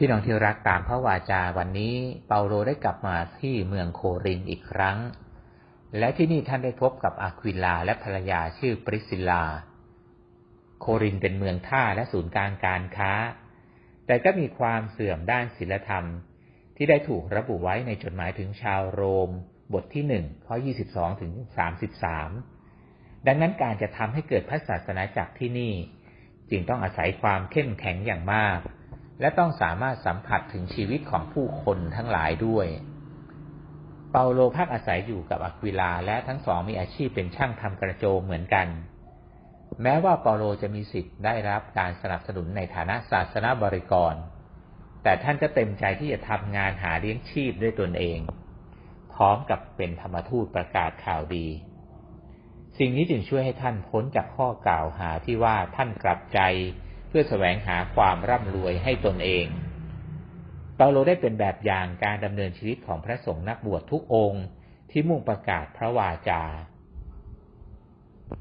พี่น้องที่รักตามพระวาจาวันนี้เปาโลได้กลับมาที่เมืองโครินอีกครั้ง และที่นี่ท่านได้พบกับอาควิลาและภรรยาชื่อปริซิลา โครินเป็นเมืองท่าและศูนย์กลางการค้า แต่ก็มีความเสื่อมด้านศีลธรรม ที่ได้ถูกระบุไว้ในจดหมายถึงชาวโรม บทที่หนึ่งข้อยี่สิบสองถึงสามสิบสามดังนั้นการจะทำให้เกิดพระศาสนาจักรที่นี่ จึงต้องอาศัยความเข้มแข็งอย่างมาก และต้องสามารถสัมผัสถึงชีวิตของผู้คนทั้งหลายด้วย เปาโลพักอาศัยอยู่กับอักวิลาและทั้งสองมีอาชีพเป็นช่างทำกระโจมเหมือนกัน แม้ว่าเปาโลจะมีสิทธิ์ได้รับการสนับสนุนในฐานะศาสนาบริกร แต่ท่านก็เต็มใจที่จะทำงานหาเลี้ยงชีพด้วยตนเอง พร้อมกับเป็นธรรมทูตประกาศข่าวดี สิ่งนี้จึงช่วยให้ท่านพ้นจากข้อกล่าวหาที่ว่าท่านกลับใจ เพื่อแสวงหาความร่ำรวยให้ตนเอง เปาโลได้เป็นแบบอย่างการดำเนินชีวิตของพระสงฆ์นักบวชทุกองค์ที่มุ่งประกาศพระวาจา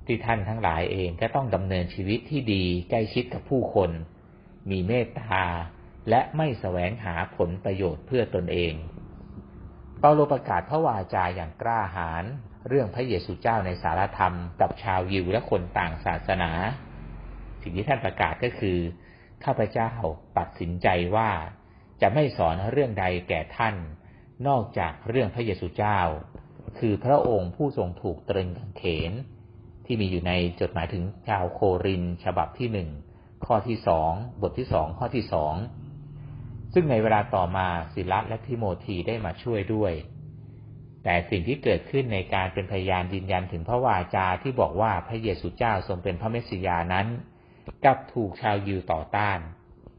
ที่ท่านทั้งหลายเองก็ต้องดำเนินชีวิตที่ดีใกล้ชิดกับผู้คน มีเมตตา และไม่แสวงหาผลประโยชน์เพื่อตนเอง เปาโลประกาศพระวาจาอย่างกล้าหาญเรื่องพระเยซูเจ้าในสารธรรมกับชาวยิวและคนต่างศาสนา สิ่งที่ท่านประกาศก็คือข้าพเจ้าตัดสินใจว่าจะไม่สอนเรื่องใดแก่ท่าน นอกจากเรื่องพระเยซูเจ้า คือพระองค์ผู้ทรงถูกตรึงกางเขน ที่มีอยู่ในจดหมายถึงชาวโครินฉบับที่หนึ่งข้อที่สองบทที่สองข้อที่สองซึ่งในเวลาต่อมาศิลัสและทิโมธีได้มาช่วยด้วย แต่สิ่งที่เกิดขึ้นในการเป็นพยานยืนยันถึงพระวาจาที่บอกว่าพระเยซูเจ้าทรงเป็นพระเมสสิยานั้น กับถูกชาวยิวต่อต้าน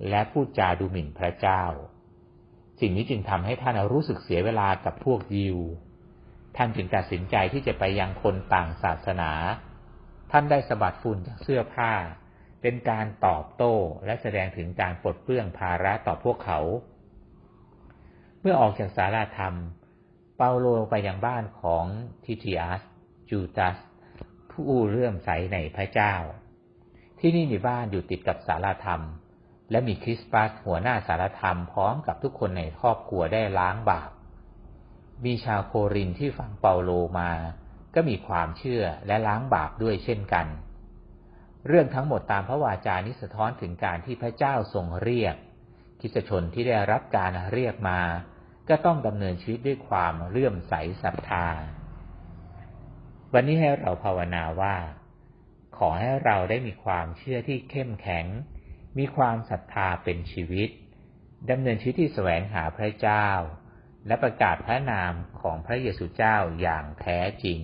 และพูดจาดูหมิ่นพระเจ้า สิ่งนี้จึงทำให้ท่านรู้สึกเสียเวลากับพวกยิว ท่านจึงตัดสินใจที่จะไปยังคนต่างศาสนา ท่านได้สะบัดฝุ่นจากเสื้อผ้า เป็นการตอบโต้และแสดงถึงการปลดเปลื้องภาระต่อพวกเขา เมื่อออกจากสาราธรรม เปาโลไปยังบ้านของทิทิอัสจูตัสผู้เรื่อมใสในพระเจ้า ที่นี่มีบ้านอยู่ติดกับสารธรรม และมีคริสปัสหัวหน้าสารธรรมพร้อมกับทุกคนในครอบครัวได้ล้างบาป มีชาวโครินที่ฟังเปาโลมา ก็มีความเชื่อและล้างบาปด้วยเช่นกัน เรื่องทั้งหมดตามพระวาจานี้สะท้อนถึงการที่พระเจ้าทรงเรียกคิสชนที่ได้รับการเรียกมา ก็ต้องดำเนินชีวิตด้วยความเลื่อมใสศรัทธา วันนี้ให้เราภาวนาว่า ขอให้เราได้มีความเชื่อที่เข้มแข็ง มีความศรัทธาเป็นชีวิตดำเนินชีวิตที่แสวงหาพระเจ้า และประกาศพระนามของพระเยซูเจ้าอย่างแท้จริง